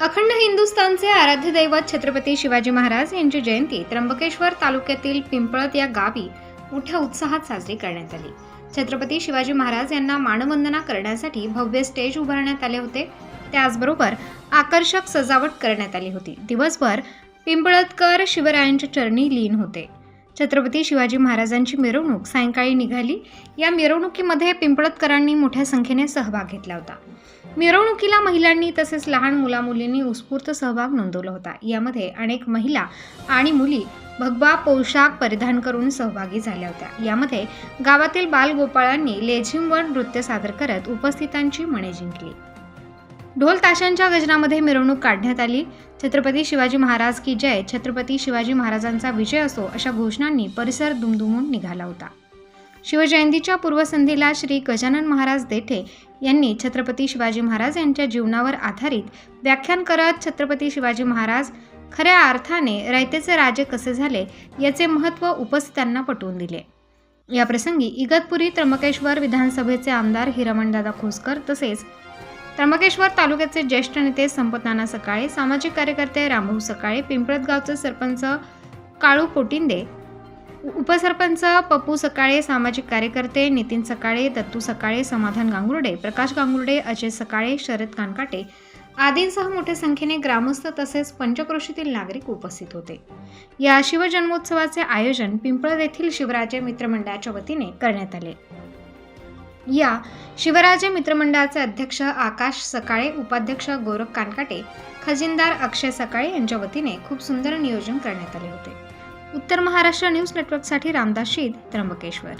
अखंड हिंदुस्थानचे आराध्य दैवत छत्रपती शिवाजी महाराज यांची जयंती त्र्यंबकेश्वर तालुक्यातील पिंपळत या गावी मोठ्या उत्साहात साजरी करण्यात आली. छत्रपती शिवाजी महाराज यांना मानवंदना करण्यासाठी भव्य स्टेज उभारण्यात आले होते. त्याचबरोबर आकर्षक सजावट करण्यात आली होती. दिवसभर पिंपळतकर शिवरायांच्या चरणी लीन होते. छत्रपती शिवाजी महाराजांची मिरवणूक सायंकाळी निघाली. या मिरवणुकीमध्ये पिंपळतकरांनी मोठ्या संख्येने सहभाग घेतला होता. मिरवणुकीला महिलांनी तसेच लहान मुलामुलींनी उत्स्फूर्त सहभाग नोंदवला होता. यामध्ये अनेक महिला आणि मुली भगवा पोशाख परिधान करून सहभागी झाल्या होत्या. यामध्ये गावातील बालगोपाळांनी लेझिमवर नृत्य सादर करत उपस्थितांची मने जिंकली. ढोल ताशांच्या गजनामध्ये मिरवणूक काढण्यात आली. छत्रपती शिवाजी महाराज की जय छत्रपती शिवाजी महाराजांचा विजय असो अशा घोषणांनी परिसर दुमदुमून निघाला होता. शिवजयंतीच्या पूर्वसंध्येला श्री गजानन महाराज देठे यांनी छत्रपती शिवाजी महाराज यांच्या जीवनावर आधारित व्याख्यान करत छत्रपती शिवाजी महाराज खऱ्या अर्थाने रयतेचे राजे कसे झाले याचे महत्त्व उपस्थितांना पटवून दिले. याप्रसंगी इगतपुरी त्र्यंबकेश्वर विधानसभेचे आमदार हिरामणदादा खोसकर तसेच त्र्यंबकेश्वर तालुक्याचे ज्येष्ठ नेते संपतनाना सकाळे सामाजिक कार्यकर्ते रामभाऊ सकाळे पिंपळतगावचे सरपंच काळू पोटिंदे उपसरपंच पप्पू सकाळे सामाजिक कार्यकर्ते नितीन सकाळे दत्तू सकाळे समाधान गांगुर्डे प्रकाश गांगुर्डे अजय सकाळे शरद कानकाटे आदींसह मोठ्या संख्येने ग्रामस्थ तसेच पंचक्रोशीतील नागरिक उपस्थित होते. या शिवजन्मोत्सवाचे आयोजन पिंपळद येथील शिवराजे मित्रमंडळाच्या वतीने करण्यात आले. या शिवराजे मित्रमंडळाचे अध्यक्ष आकाश सकाळे उपाध्यक्ष गौरव कानकाटे खजिनदार अक्षय सकाळे यांच्या वतीने खूप सुंदर नियोजन करण्यात आले होते. उत्तर महाराष्ट्र न्यूज नेटवर्कसाठी रामदास शीद त्र्यंबकेश्वर.